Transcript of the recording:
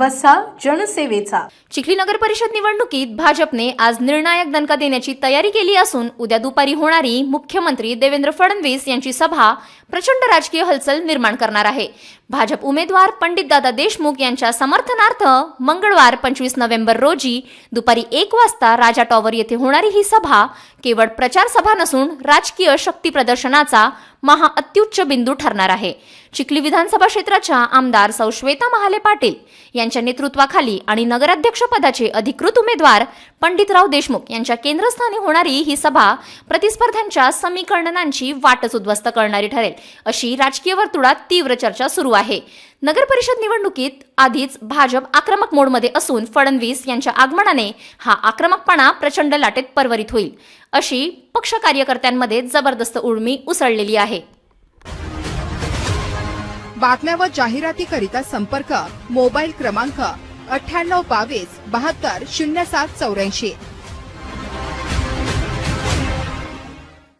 वसा जनसेवेचा. चिखली नगर परिषद निवडणुकीत भाजपने आज निर्णायक दणका देण्याची तयारी केली असून उद्या दुपारी होणारी मुख्यमंत्री देवेंद्र फडणवीस यांची सभा प्रचंड राजकीय हलचल निर्माण करणार आहे. भाजप उमेदवार पंडितदादा देशमुख यांच्या समर्थनार्थ मंगळवार पंचवीस नोव्हेंबर रोजी दुपारी एक वाजता राजा टॉवर येथे होणारी ही सभा केवळ प्रचार सभा नसून राजकीय शक्ती प्रदर्शनाचा महाअत्युच्च बिंदू ठरणार आहे. चिखली विधानसभा क्षेत्राच्या आमदार सौ श्वेता महाले पाटील यांच्या नेतृत्वाखाली आणि नगराध्यक्ष पदाचे अधिकृत उमेदवार पंडितराव देशमुख यांच्या केंद्रस्थानी होणारी ही सभा प्रतिस्पर्ध्यांच्या समीकरणांची वाटच उद्ध्वस्त करणारी ठरेल अशी राजकीय वर्तुळात तीव्र चर्चा सुरू आहे. नगर परिषद निवडणुकीत आधीच भाजप आक्रमक मोडमध्ये असून फडणवीस यांच्या आगमनाने हा आक्रमकपणा प्रचंड लाटेत परवरित होईल. अशी पक्ष कार्यकर्त्यांमध्ये जबरदस्त उर्मी उसळलेली आहे. बातम्या व जाहिरातीकरिता संपर्क मोबाईल क्रमांक अठ्ठ्याण्णव बावीस बहात्तर शून्य सात चौऱ्याऐंशी.